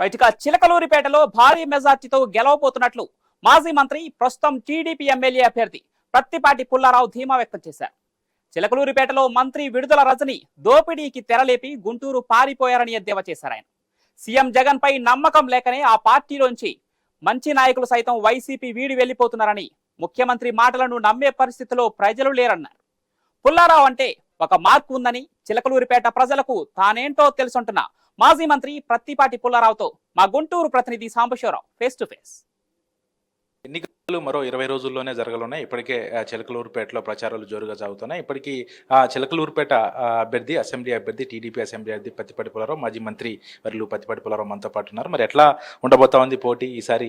Right ఇక చిలకలూరిపేటలో భారీ మెజార్టీతో గెలవబోతున్నట్లు మాజీ మంత్రి ప్రస్తుతం టీడీపీ ఎమ్మెల్యే అభ్యర్థి ప్రత్తిపాటి పుల్లారావు ధీమా వ్యక్తం చేశారు. చిలకలూరిపేటలో మంత్రి విడుదల రజని దోపిడీకి తెరలేపి గుంటూరు పారిపోయారని ఎద్దేవా చేశారు ఆయన సీఎం జగన్ పై నమ్మకం లేకనే ఆ పార్టీలోంచి మంచి నాయకులు సైతం వైసీపీ వీడి వెళ్ళిపోతున్నారని ముఖ్యమంత్రి మాటలను నమ్మే పరిస్థితిలో ప్రజలు లేరన్నారు. పుల్లారావు అంటే ఒక మార్క్ ఉందని చిలకలూరిపేట ప్రజలకు తానేంటో తెలుసుంటున్న మాజీ మంత్రి ప్రత్తిపాటి పుల్లారావుతో మా గుంటూరు ప్రతినిధి సాంబశివరావు ఫేస్ టు ఫేస్ ఎన్నికలు మరో ఇరవై రోజుల్లోనే జరగనున్నాయి ఇప్పటికే చిలకలూరుపేటలో ప్రచారాలు జోరుగా సాగుతున్నాయి. ఇప్పటికీ ఆ, చిలకలూరుపేట అభ్యర్థి అసెంబ్లీ అభ్యర్థి టీడీపీ అసెంబ్లీ అభ్యర్థి పత్తిపాటి పుల్లారావు మాజీ మంత్రి వర్లు పత్తిపాటి పుల్లారావు మనతో పాటు ఉన్నారు. మరి ఎట్లా ఉండబోతా ఉంది పోటీ? ఈసారి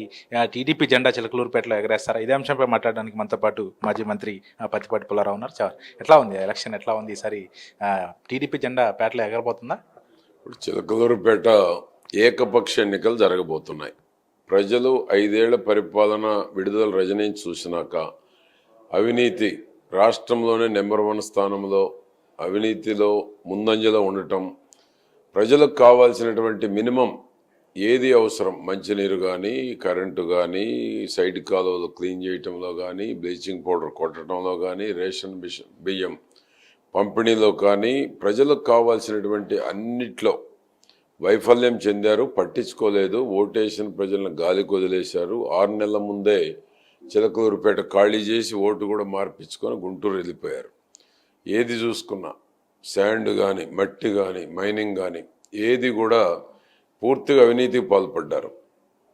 టీడీపీ జెండా చిలకలూరుపేటలో ఎగరేస్తారా? ఇదే అంశంపై మాట్లాడడానికి మనతో పాటు మాజీ మంత్రి ఆ, పత్తిపాటి పులారావు ఉన్నారు. ఎట్లా ఉంది? ఎలక్షన్ ఎట్లా ఉంది? ఈసారి టీడీపీ జెండా పేటలో ఎగరబోతుందా? ఇప్పుడు చిలకలూరుపేట ఏకపక్ష ఎన్నికలు జరగబోతున్నాయి. ప్రజలు ఐదేళ్ళ పరిపాలన విడుదల రజనీని చూసినాక అవినీతి రాష్ట్రంలోనే నెంబర్ వన్ స్థానంలో అవినీతిలో ముందంజలో ఉండటం ప్రజలకు కావాల్సినటువంటి మినిమం ఏది అవసరం? మంచినీరు కానీ కరెంటు కానీ సైడ్ కాలువలు క్లీన్ చేయటంలో కానీ బ్లీచింగ్ పౌడర్ కొట్టడంలో కానీ రేషన్ బిష- బియ్యం పంపిణీలో కానీ ప్రజలకు కావాల్సినటువంటి అన్నిట్లో వైఫల్యం చెందారు పట్టించుకోలేదు. ఓటేసిన ప్రజలను గాలికి వదిలేశారు ఆరు నెలల ముందే చిలకలూరుపేట ఖాళీ చేసి ఓటు కూడా మార్పించుకొని గుంటూరు వెళ్ళిపోయారు. ఏది చూసుకున్నా శాండ్ కానీ మట్టి కానీ మైనింగ్ కానీ ఏది కూడా పూర్తిగా అవినీతికి పాల్పడ్డారు.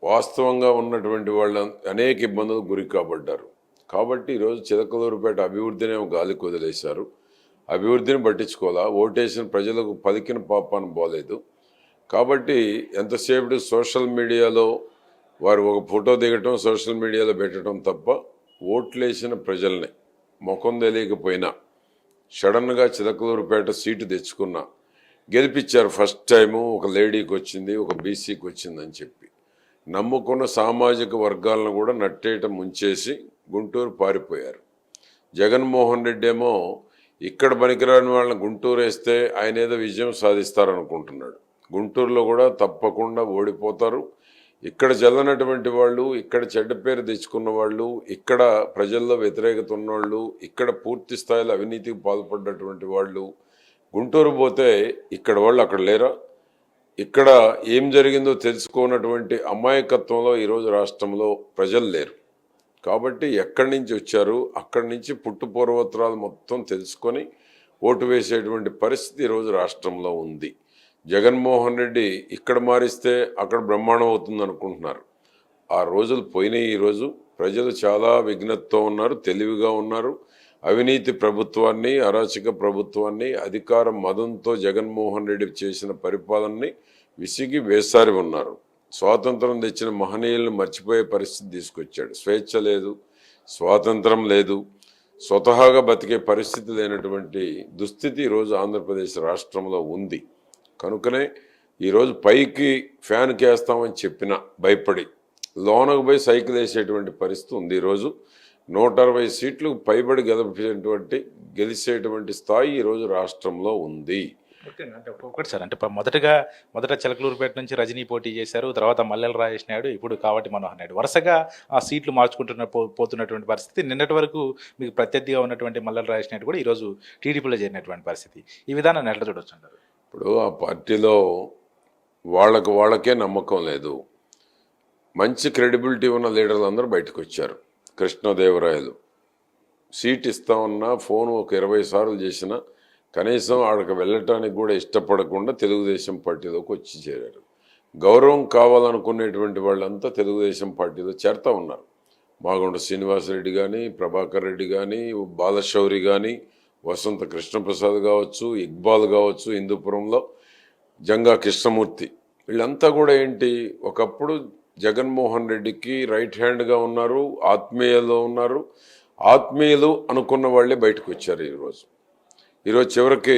వాస్తవంగా ఉన్నటువంటి వాళ్ళ అనేక ఇబ్బందులకు గురి కాబడ్డారు. కాబట్టి ఈరోజు చిలకలూరుపేట అభివృద్ధిని గాలికి వదిలేశారు అభివృద్ధిని పట్టించుకోవాలా? ఓటేసిన ప్రజలకు పలికిన పాపాన్ని పోలేదు. కాబట్టి ఎంతసేపు సోషల్ మీడియాలో వారు ఒక ఫోటో దిగటం సోషల్ మీడియాలో పెట్టడం తప్ప ఓట్లేసిన ప్రజల్ని ముఖం తెలియకపోయినా సడన్గా చిలకలూరుపేట సీటు తెచ్చుకున్నా గెలిపించారు ఫస్ట్ టైము ఒక లేడీకి వచ్చింది ఒక బీసీకి వచ్చిందని చెప్పి. నమ్ముకున్న సామాజిక వర్గాలను కూడా నట్టేయటం ముంచేసి గుంటూరు పారిపోయారు. జగన్మోహన్ రెడ్డి ఏమో ఇక్కడ పనికిరాని వాళ్ళని గుంటూరు వేస్తే ఆయన ఏదో విజయం సాధిస్తారనుకుంటున్నాడు. గుంటూరులో కూడా తప్పకుండా ఓడిపోతారు. ఇక్కడ చల్లనటువంటి వాళ్ళు ఇక్కడ చెడ్డ పేరు తెచ్చుకున్న వాళ్ళు ఇక్కడ ప్రజల్లో వ్యతిరేకత ఉన్నవాళ్ళు ఇక్కడ పూర్తి స్థాయిలో అవినీతికి పాల్పడ్డటువంటి వాళ్ళు గుంటూరు పోతే ఇక్కడ వాళ్ళు అక్కడ లేరా? ఇక్కడ ఏం జరిగిందో తెలుసుకోనటువంటి అమాయకత్వంలో ఈరోజు రాష్ట్రంలో ప్రజలు లేరు. కాబట్టి ఎక్కడి నుంచి వచ్చారు అక్కడి నుంచి పుట్టు పూర్వోత్తరాలు మొత్తం తెలుసుకొని ఓటు వేసేటువంటి పరిస్థితి ఈరోజు రాష్ట్రంలో ఉంది. జగన్మోహన్ రెడ్డి ఇక్కడ మారిస్తే అక్కడ బ్రహ్మాండం అవుతుంది అనుకుంటున్నారు. ఆ రోజులు పోయినాయి ఈరోజు ప్రజలు చాలా విఘ్నతతో ఉన్నారు తెలివిగా ఉన్నారు. అవినీతి ప్రభుత్వాన్ని అరాచక ప్రభుత్వాన్ని అధికార మదంతో జగన్మోహన్ రెడ్డి చేసిన పరిపాలనని విసిగి వేసారి ఉన్నారు. స్వాతంత్రం తెచ్చిన మహనీయులను మర్చిపోయే పరిస్థితి తీసుకొచ్చాడు. స్వేచ్ఛ లేదు స్వాతంత్రం లేదు. స్వతహాగా బతికే పరిస్థితి లేనటువంటి దుస్థితి ఈరోజు ఆంధ్రప్రదేశ్ రాష్ట్రంలో ఉంది. కనుకనే ఈరోజు పైకి ఫ్యాన్కి వేస్తామని చెప్పిన భయపడి లోనకు పోయి సైకిల్ వేసేటువంటి పరిస్థితి ఉంది ఈరోజు. నూట అరవై సీట్లు పైబడి గెలిపేటువంటి గెలిచేటువంటి స్థాయి ఈరోజు రాష్ట్రంలో ఉంది. ఒకటి సార్ అంటే మొదటగా మొదట చిలకలూరుపేట నుంచి రజనీ పోటీ చేశారు తర్వాత మల్లెల రాజేష్ నాయుడు ఇప్పుడు కావటి మనోహర్ నాయుడు. వరుసగా ఆ సీట్లు మార్చుకుంటున్న పో- పోతున్నటువంటి పరిస్థితి నిన్నటి వరకు మీకు ప్రత్యర్థిగా ఉన్నటువంటి మల్లెల రాజేష్ నాయుడు కూడా ఈరోజు టీడీపీలో చేరినటువంటి పరిస్థితి. ఈ విధానాన్ని ఎట్లా చూడొచ్చు ఇప్పుడు ఆ పార్టీలో వాళ్ళకు వాళ్ళకే నమ్మకం లేదు. మంచి క్రెడిబిలిటీ ఉన్న లీడర్లు అందరూ బయటకు వచ్చారు. కృష్ణదేవరాయలు. సీట్ ఇస్తామన్నా ఫోన్ ఒక ఇరవై సార్లు చేసినా కనీసం ఆడకు వెళ్ళటానికి కూడా ఇష్టపడకుండా తెలుగుదేశం పార్టీలోకి వచ్చి చేరారు. గౌరవం కావాలనుకునేటువంటి వాళ్ళంతా తెలుగుదేశం పార్టీలో చేరుతూ ఉన్నారు. మాగుంట శ్రీనివాసరెడ్డి కానీ ప్రభాకర్ రెడ్డి కానీ బాలశౌరి కానీ వసంత కృష్ణప్రసాద్ కావచ్చు ఇక్బాల్ కావచ్చు హిందూపురంలో జంగా కృష్ణమూర్తి. వీళ్ళంతా కూడా ఏంటి ఒకప్పుడు జగన్మోహన్ రెడ్డికి రైట్ హ్యాండ్గా ఉన్నారు ఆత్మీయలో ఉన్నారు. ఆత్మీయులు అనుకున్న వాళ్ళే బయటకు వచ్చారు ఈరోజు. ఈరోజు చివరికి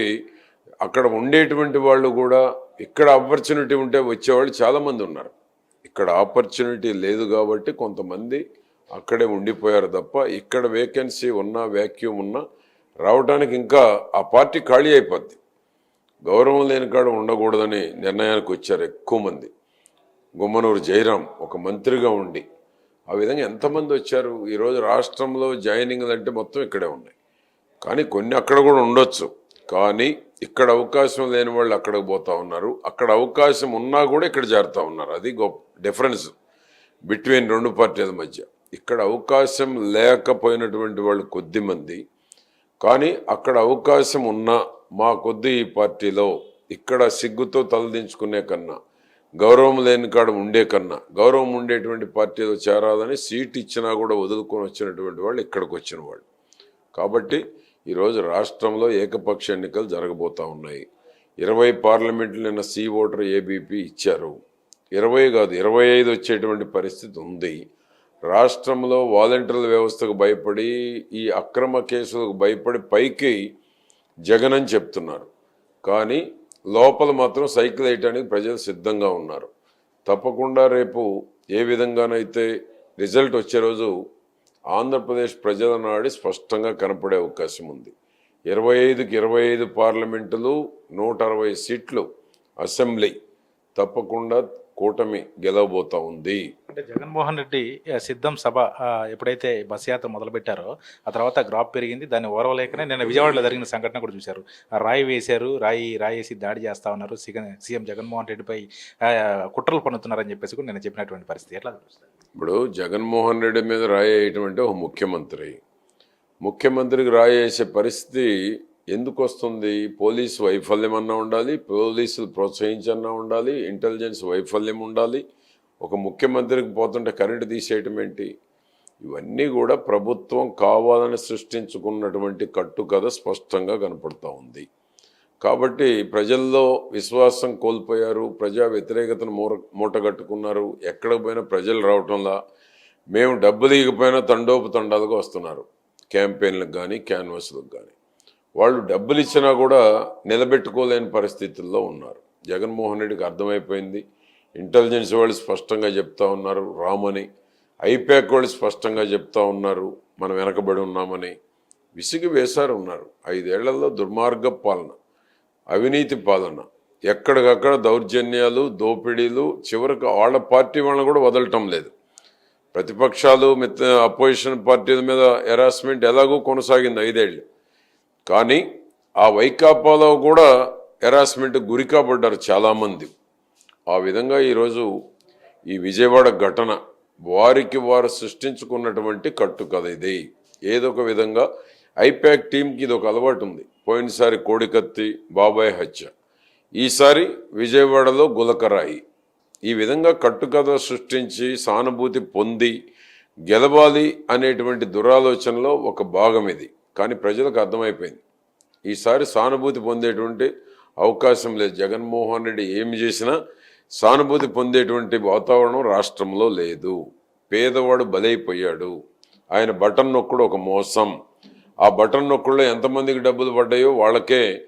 అక్కడ ఉండేటువంటి వాళ్ళు కూడా ఇక్కడ ఆపర్చునిటీ ఉంటే వచ్చేవాళ్ళు చాలామంది ఉన్నారు. ఇక్కడ ఆపర్చునిటీ లేదు కాబట్టి కొంతమంది అక్కడే ఉండిపోయారు తప్ప ఇక్కడ వేకెన్సీ ఉన్నా వ్యాక్యూమ్ ఉన్నా రావడానికి ఇంకా ఆ పార్టీ ఖాళీ అయిపోద్ది. గౌరవం లేని కాడ ఉండకూడదని నిర్ణయానికి వచ్చారు ఎక్కువ మంది. గుమ్మనూరు జయరాం ఒక మంత్రిగా ఉండి ఆ విధంగా ఎంతమంది వచ్చారు? ఈరోజు రాష్ట్రంలో జాయినింగ్లు అంటే మొత్తం ఇక్కడే ఉన్నాయి. కానీ కొన్ని అక్కడ కూడా ఉండొచ్చు. కానీ ఇక్కడ అవకాశం లేని వాళ్ళు అక్కడికి పోతా ఉన్నారు. అక్కడ అవకాశం ఉన్నా కూడా ఇక్కడ చేరుతూ ఉన్నారు. అది గొప్ప డిఫరెన్స్ బిట్వీన్ రెండు పార్టీల మధ్య. ఇక్కడ అవకాశం లేకపోయినటువంటి వాళ్ళు కొద్దిమంది కానీ అక్కడ అవకాశం ఉన్నా మా కొద్ది ఈ పార్టీలో ఇక్కడ సిగ్గుతో తలదించుకునే కన్నా గౌరవం లేని కాడ ఉండే కన్నా గౌరవం ఉండేటువంటి పార్టీలో చేరాలని సీట్ ఇచ్చినా కూడా వదులుకొని వచ్చినటువంటి వాళ్ళు ఇక్కడికి వచ్చిన వాళ్ళు. కాబట్టి ఈరోజు రాష్ట్రంలో ఏకపక్ష ఎన్నికలు జరగబోతా ఉన్నాయి. ఇరవై పార్లమెంట్లు నిన్న సి ఓటర్ ఏబీపీ ఇచ్చారు. ఇరవై కాదు ఇరవై ఐదు వచ్చేటువంటి పరిస్థితి ఉంది. రాష్ట్రంలో వాలంటీర్ల వ్యవస్థకు భయపడి ఈ అక్రమ కేసులకు భయపడి పైకి జగన్ అని చెప్తున్నారు. కానీ లోపల మాత్రం సైకిల్ వేయటానికి ప్రజలు సిద్ధంగా ఉన్నారు. తప్పకుండా రేపు ఏ విధంగానైతే రిజల్ట్ వచ్చే రోజు ఆంధ్రప్రదేశ్ ప్రజల నాడి స్పష్టంగా కనపడే అవకాశం ఉంది. ఇరవై ఐదుకి ఇరవై ఐదు పార్లమెంటులు నూట అరవై సీట్లు అసెంబ్లీ. తప్పకుండా కూటమి గెలవబోతా ఉంది. అంటే జగన్మోహన్ రెడ్డి సిద్ధం సభ ఎప్పుడైతే బస్ యాత్ర మొదలుపెట్టారో ఆ తర్వాత గ్రాప్ పెరిగింది. దాన్ని ఓరవలేకనే నిన్న విజయవాడలో జరిగిన సంఘటన కూడా చూశారు. రాయి వేశారు రాయి రాయి వేసి దాడి చేస్తా ఉన్నారు. సీఎం జగన్మోహన్ రెడ్డిపై కుట్రలు పన్నుతున్నారని చెప్పేసి కూడా నేను చెప్పినటువంటి పరిస్థితి. ఎట్లా ఇప్పుడు జగన్మోహన్ రెడ్డి మీద రాయేయటం ఒక ముఖ్యమంత్రి. ముఖ్యమంత్రికి రాయేసే పరిస్థితి ఎందుకు వస్తుంది పోలీసు వైఫల్యం అన్నా ఉండాలి పోలీసులు ప్రోత్సహించన్నా ఉండాలి ఇంటెలిజెన్స్ వైఫల్యం ఉండాలి. ఒక ముఖ్యమంత్రికి పోతుంటే కరెంటు తీసేయటం ఏంటి? ఇవన్నీ కూడా ప్రభుత్వం కావాలని సృష్టించుకున్నటువంటి కట్టుకథ స్పష్టంగా కనపడుతూ ఉంది. కాబట్టి ప్రజల్లో విశ్వాసం కోల్పోయారు ప్రజా వ్యతిరేకతను మూర మూటగట్టుకున్నారు. ఎక్కడికి పోయినా ప్రజలు రావటంలా మేము డబ్బు దిగిపోయినా తండోపు తండాలుగా వస్తున్నారు. క్యాంపెయిన్లకు కానీ క్యాన్వాస్లకు కానీ వాళ్ళు డబ్బులు ఇచ్చినా కూడా నిలబెట్టుకోలేని పరిస్థితుల్లో ఉన్నారు. జగన్మోహన్ రెడ్డికి అర్థమైపోయింది. ఇంటెలిజెన్స్ వాళ్ళు స్పష్టంగా చెప్తా ఉన్నారు. రామని. ఐపాక్ వాళ్ళు స్పష్టంగా చెప్తా ఉన్నారు. మనం వెనకబడి ఉన్నామని విసిగి వేశారు ఉన్నారు. ఐదేళ్ళలో దుర్మార్గ పాలన అవినీతి పాలన ఎక్కడికక్కడ దౌర్జన్యాలు దోపిడీలు చివరికి వాళ్ళ పార్టీ వాళ్ళని కూడా వదలటం లేదు. ప్రతిపక్షాలు మిత్ర అపోజిషన్ పార్టీల మీద హెరాస్మెంట్ ఎలాగో కొనసాగింది ఐదేళ్ళు కానీ ఆ వైకాపాలో కూడా హెరాస్మెంట్ గురి కాబడ్డారు చాలామంది. ఆ విధంగా ఈరోజు ఈ విజయవాడ ఘటన వారికి వారు సృష్టించుకున్నటువంటి కట్టుకథ ఇది. ఏదో ఒక విధంగా ఐపాక్ టీంకి ఇది ఒక అలవాటు ఉంది. పోయినసారి కోడికత్తి బాబాయ్ హత్య. ఈసారి విజయవాడలో గులకరాయి. ఈ విధంగా కట్టుకథ సృష్టించి సానుభూతి పొంది గెలవాలి అనేటువంటి దురాలోచనలో ఒక భాగం ఇది. కానీ ప్రజలకు అర్థమైపోయింది. ఈసారి సానుభూతి పొందేటువంటి అవకాశం లేదు. జగన్మోహన్ రెడ్డి ఏమి చేసినా సానుభూతి పొందేటువంటి వాతావరణం రాష్ట్రంలో లేదు. పేదవాడు బలైపోయాడు. ఆయన బటన్ నొక్కుడు ఒక మోసం. ఆ బటన్ నొక్కుడులో ఎంతమందికి డబ్బులు పడ్డాయో వాళ్ళకే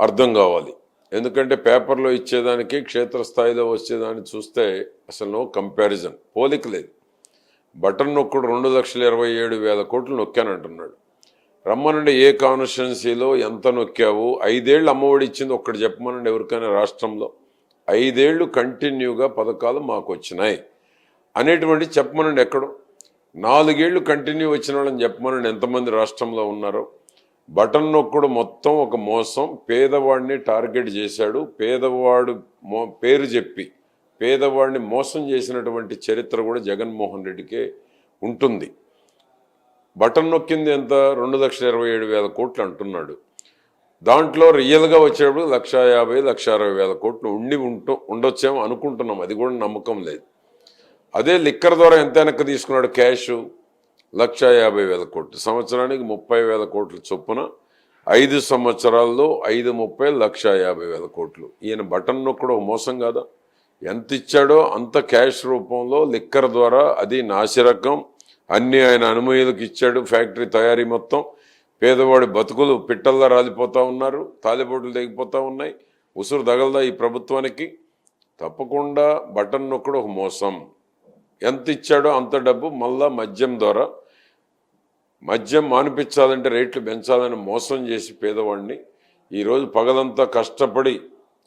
అర్థం కావాలి. ఎందుకంటే పేపర్లో ఇచ్చేదానికి క్షేత్రస్థాయిలో వచ్చేదాన్ని చూస్తే అసలు నో కంపారిజన్ పోలిక లేదు. బటన్ నొక్కుడు రెండు లక్షల ఇరవై ఏడు వేల కోట్లు నొక్కానంటున్నాడు. రమ్మనండి ఏ కాన్స్టిట్యున్సీలో ఎంత నొక్కావు? ఐదేళ్ళు అమ్మఒడి ఇచ్చింది ఒక్కటి చెప్పమనండి ఎవరికైనా రాష్ట్రంలో. ఐదేళ్ళు కంటిన్యూగా పథకాలు మాకు వచ్చినాయి అనేటువంటి చెప్పమనండి ఎక్కడో. నాలుగేళ్ళు కంటిన్యూ వచ్చిన వాళ్ళని చెప్పమనండి ఎంతమంది రాష్ట్రంలో ఉన్నారో. బటన్ నొక్కుడు మొత్తం ఒక మోసం. పేదవాడిని టార్గెట్ చేశాడు. పేదవాడు మో పేరు చెప్పి పేదవాడిని మోసం చేసినటువంటి చరిత్ర కూడా జగన్మోహన్ రెడ్డికే ఉంటుంది. బటన్ నొక్కింది ఎంత? రెండు లక్షల ఇరవై ఏడు వేల కోట్లు అంటున్నాడు. దాంట్లో రియల్గా వచ్చేటప్పుడు లక్ష యాభై లక్ష అరవై వేల కోట్లు ఉండి ఉంటూ ఉండొచ్చేమో అనుకుంటున్నాం. అది కూడా నమ్మకం లేదు. అదే లిక్కర్ ద్వారా ఎంత వెనక్కి తీసుకున్నాడు క్యాష్? లక్ష యాభై వేల కోట్లు. సంవత్సరానికి ముప్పై వేల కోట్ల చొప్పున ఐదు సంవత్సరాల్లో ఐదు ముప్పై లక్ష యాభై వేల కోట్లు. ఈయన బటన్ నొక్కడం మోసం కాదా? ఎంత ఇచ్చాడో అంత క్యాష్ రూపంలో లిక్కర్ ద్వారా అది నాసిరకం అన్నీ ఆయన అనుమతులకు ఇచ్చాడు ఫ్యాక్టరీ తయారీ మొత్తం. పేదవాడి బతుకులు పిట్టల్లా రాలిపోతూ ఉన్నారు తాలిబోట్లు తెగిపోతూ ఉన్నాయి. ఉసురు తగలదా ఈ ప్రభుత్వానికి? తప్పకుండా బటన్ నొక్కడు ఒక మోసం. ఎంత ఇచ్చాడో అంత డబ్బు మళ్ళా మద్యం ద్వారా. మద్యం మానిపించాలంటే రేట్లు పెంచాలని మోసం చేసి పేదవాడిని. ఈరోజు పగలంతా కష్టపడి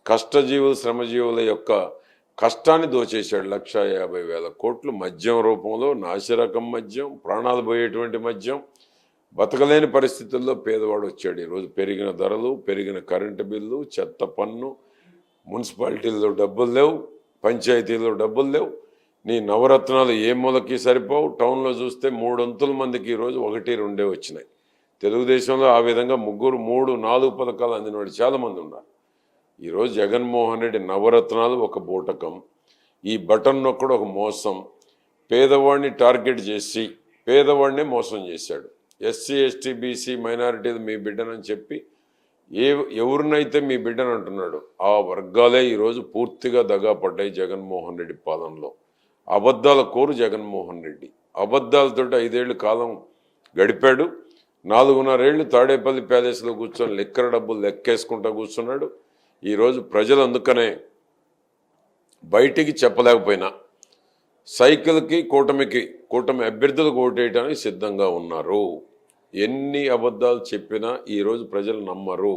కష్టజీవులు శ్రమజీవుల యొక్క కష్టాన్ని దోచేశాడు లక్ష యాభై వేల కోట్లు మద్యం రూపంలో నాసిరకం మద్యం ప్రాణాలు పోయేటువంటి మద్యం. బతకలేని పరిస్థితుల్లో పేదవాడు వచ్చాడు. ఈరోజు పెరిగిన ధరలు పెరిగిన కరెంటు బిల్లు చెత్త పన్ను మున్సిపాలిటీల్లో డబ్బులు లేవు పంచాయతీల్లో డబ్బులు లేవు. నీ నవరత్నాలు ఏ మూలకి సరిపోవు? టౌన్లో చూస్తే మూడొంతుల మందికి ఈరోజు ఒకటి రెండే వచ్చినాయి. తెలుగుదేశంలో ఆ విధంగా ముగ్గురు మూడు నాలుగు పథకాలు అందినవాడు చాలామంది ఉన్నారు. ఈరోజు జగన్మోహన్ రెడ్డి నవరత్నాలు ఒక బూటకం. ఈ బటన్ నొక్కడు ఒక మోసం. పేదవాడిని టార్గెట్ చేసి పేదవాడినే మోసం చేశాడు. ఎస్సీ ఎస్టీ బీసీ మైనారిటీ మీ బిడ్డనని చెప్పి ఏ ఎవరినైతే మీ బిడ్డను అంటున్నాడు ఆ వర్గాలే ఈరోజు పూర్తిగా దగా పడ్డాయి జగన్మోహన్ రెడ్డి పాలనలో. అబద్ధాల కోరు జగన్మోహన్ రెడ్డి. అబద్ధాలతోటి ఐదేళ్ళు కాలం గడిపాడు. నాలుగున్నరేళ్ళు తాడేపల్లి ప్యాలెస్లో కూర్చొని లెక్కర డబ్బులు లెక్కేసుకుంటా కూర్చున్నాడు. ఈరోజు ప్రజలు అందుకనే బయటికి చెప్పలేకపోయినా సైకిల్కి కూటమికి కూటమి అభ్యర్థులకు ఓటేయడానికి సిద్ధంగా ఉన్నారు. ఎన్ని అబద్ధాలు చెప్పినా ఈరోజు ప్రజలు నమ్మరు.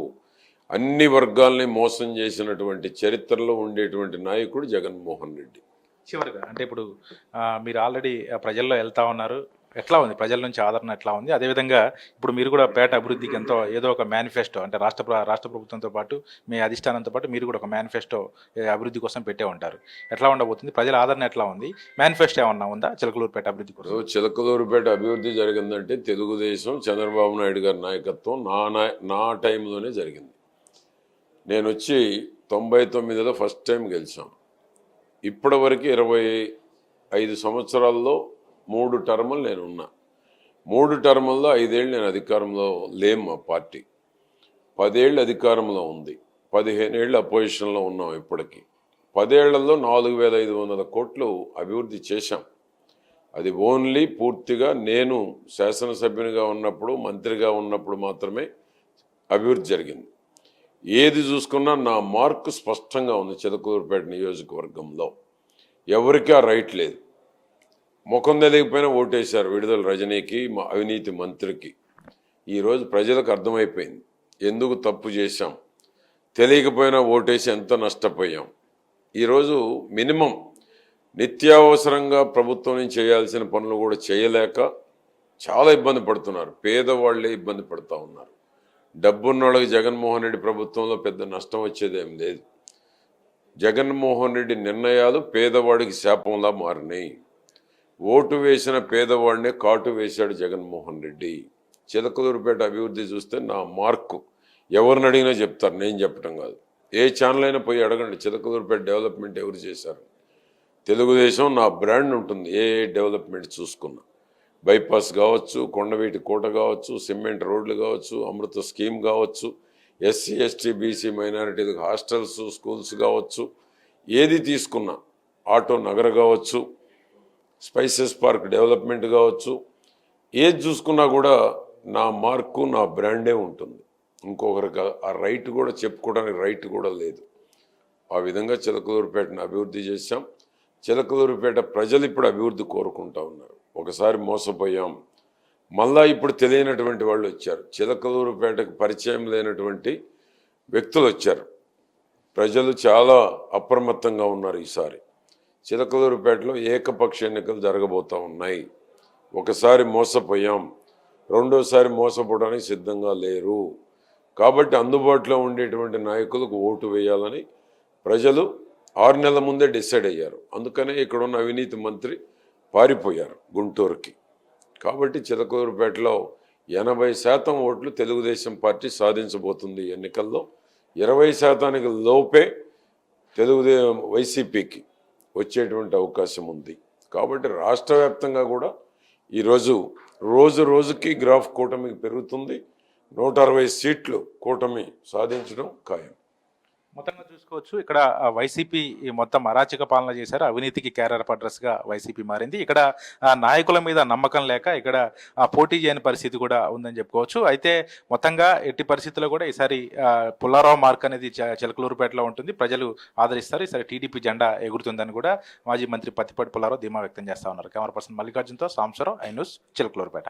అన్ని వర్గాల్ని మోసం చేసినటువంటి చరిత్రలో ఉండేటువంటి నాయకుడు జగన్మోహన్ రెడ్డి. చివరిగా అంటే ఇప్పుడు మీరు ఆల్రెడీ ప్రజల్లో వెళ్తా ఉన్నారు. ఎట్లా ఉంది? ప్రజల నుంచి ఆదరణ ఎట్లా ఉంది? అదేవిధంగా ఇప్పుడు మీరు కూడా పేట అభివృద్ధికి ఎంతో ఏదో ఒక మేనిఫెస్టో అంటే రాష్ట్ర ప్ర- రాష్ట్ర ప్రభుత్వంతో పాటు మీ అధిష్టానంతో పాటు మీరు కూడా ఒక మేనిఫెస్టో అభివృద్ధి కోసం పెట్టే ఉంటారు. ఎట్లా ఉండబోతుంది? ప్రజల ఆదరణ ఎట్లా ఉంది? మేనిఫెస్టో ఏమన్నా ఉందా? చిలకలూరుపేట అభివృద్ధి కోసం. చిలకలూరుపేట అభివృద్ధి జరిగిందంటే తెలుగుదేశం చంద్రబాబు నాయుడు గారి నాయకత్వం నా నాయ నా టైంలోనే జరిగింది. నేను వచ్చి తొంభై తొమ్మిదిలో ఫస్ట్ టైం గెలిచాం. ఇప్పటివరకు ఇరవై ఐదు సంవత్సరాల్లో మూడు టర్ములు నేను ఉన్నా మూడు టర్ముల్లో ఐదేళ్ళు నేను అధికారంలో లేం మా పార్టీ. పదేళ్ళు అధికారంలో ఉంది. పదిహేనేళ్ళు అపోజిషన్లో ఉన్నాం ఇప్పటికీ. పదేళ్ళలో నాలుగు వేల ఐదు వందల కోట్లు అభివృద్ధి చేశాం. అది ఓన్లీ పూర్తిగా నేను శాసనసభ్యునిగా ఉన్నప్పుడు మంత్రిగా ఉన్నప్పుడు మాత్రమే అభివృద్ధి జరిగింది. ఏది చూసుకున్నా నా మార్కు స్పష్టంగా ఉంది చిలకూరుపేట నియోజకవర్గంలో. ఎవరికీ ఆ రైట్ లేదు. ముఖం తెలియకపోయినా ఓటేశారు విడుదల రజనీకి మా అవినీతి మంత్రికి. ఈరోజు ప్రజలకు అర్థమైపోయింది. ఎందుకు తప్పు చేశాం? తెలియకపోయినా ఓటేసి ఎంత నష్టపోయాం? ఈరోజు మినిమం నిత్యావసరంగా ప్రభుత్వం నుంచి చేయాల్సిన పనులు కూడా చేయలేక చాలా ఇబ్బంది పడుతున్నారు. పేదవాళ్ళే ఇబ్బంది పడుతూ ఉన్నారు. డబ్బున్న వాళ్ళకి జగన్మోహన్ రెడ్డి ప్రభుత్వంలో పెద్ద నష్టం వచ్చేదేం లేదు. జగన్మోహన్ రెడ్డి నిర్ణయాలు పేదవాడికి శాపంలా మారినాయి. ఓటు వేసిన పేదవాడినే కాటు వేశాడు జగన్మోహన్ రెడ్డి. చిలకదూరుపేట అభివృద్ధి చూస్తే నా మార్కు. ఎవరిని అడిగినా చెప్తారు నేను చెప్పటం కాదు. ఏ ఛానల్ అయినా పోయి అడగండి చిలకదూరుపేట డెవలప్మెంట్ ఎవరు చేశారు? తెలుగుదేశం నా బ్రాండ్ ఉంటుంది ఏ డెవలప్మెంట్ చూసుకున్నా. బైపాస్ కావచ్చు కొండవీటి కోట కావచ్చు సిమెంట్ రోడ్లు కావచ్చు అమృత స్కీమ్ కావచ్చు ఎస్సీ ఎస్టీ బీసీ మైనారిటీలకు హాస్టల్స్ స్కూల్స్ కావచ్చు ఏది తీసుకున్నా ఆటో నగర కావచ్చు స్పైసెస్ పార్క్ డెవలప్మెంట్ కావచ్చు. ఏది చూసుకున్నా కూడా నా మార్కు నా బ్రాండే ఉంటుంది. ఇంకొకరికి ఆ రైట్ కూడా చెప్పుకోవడానికి రైట్ కూడా లేదు. ఆ విధంగా చిలకలూరుపేటను అభివృద్ధి చేశాం. చిలకలూరుపేట ప్రజలు ఇప్పుడు అభివృద్ధి కోరుకుంటా ఉన్నారు. ఒకసారి మోసపోయాం. మళ్ళా ఇప్పుడు తెలియనటువంటి వాళ్ళు వచ్చారు. చిలకలూరుపేటకు పరిచయం లేనటువంటి వ్యక్తులు వచ్చారు. ప్రజలు చాలా అప్రమత్తంగా ఉన్నారు ఈసారి. చిలకలూరుపేటలో ఏకపక్ష ఎన్నికలు జరగబోతూ ఉన్నాయి. ఒకసారి మోసపోయాం రెండోసారి మోసపోవడానికి సిద్ధంగా లేరు. కాబట్టి అందుబాటులో ఉండేటువంటి నాయకులకు ఓటు వేయాలని ప్రజలు ఆరు నెలల ముందే డిసైడ్ అయ్యారు. అందుకనే ఇక్కడ ఉన్న అవినీతి మంత్రి పారిపోయారు గుంటూరుకి. కాబట్టి చిలకూరుపేటలో ఎనభై శాతం ఓట్లు తెలుగుదేశం పార్టీ సాధించబోతుంది ఎన్నికల్లో. ఇరవై శాతానికి లోపే తెలుగుదే వైసీపీకి. వచ్చేటువంటి అవకాశం ఉంది. కాబట్టి రాష్ట్ర వ్యాప్తంగా కూడా ఈరోజు రోజు రోజుకి గ్రాఫ్ కూటమికి పెరుగుతుంది. నూట అరవై సీట్లు కూటమి సాధించడం ఖాయం. మొత్తంగా చూసుకోవచ్చు ఇక్కడ వైసీపీ ఈ మొత్తం అరాచక పాలన చేశారు. అవినీతికి క్యారర్ అడ్రస్గా వైసీపీ మారింది. ఇక్కడ నాయకుల మీద నమ్మకం లేక ఇక్కడ పోటీ చేయని పరిస్థితి కూడా ఉందని చెప్పుకోవచ్చు. అయితే మొత్తంగా ఎట్టి పరిస్థితుల్లో కూడా ఈసారి పుల్లారావు మార్క్ అనేది చిలకలూరుపేటలో ఉంటుంది. ప్రజలు ఆదరిస్తారు. ఈసారి టీడీపీ జెండా ఎగురుతుందని కూడా మాజీ మంత్రి పత్తిపాటి పుల్లారావు ధీమా వ్యక్తం చేస్తా ఉన్నారు. కెమెరా పర్సన్ మల్లికార్జున్తో సాంసరావు ఐ న్యూస్ చిలకలూరుపేట.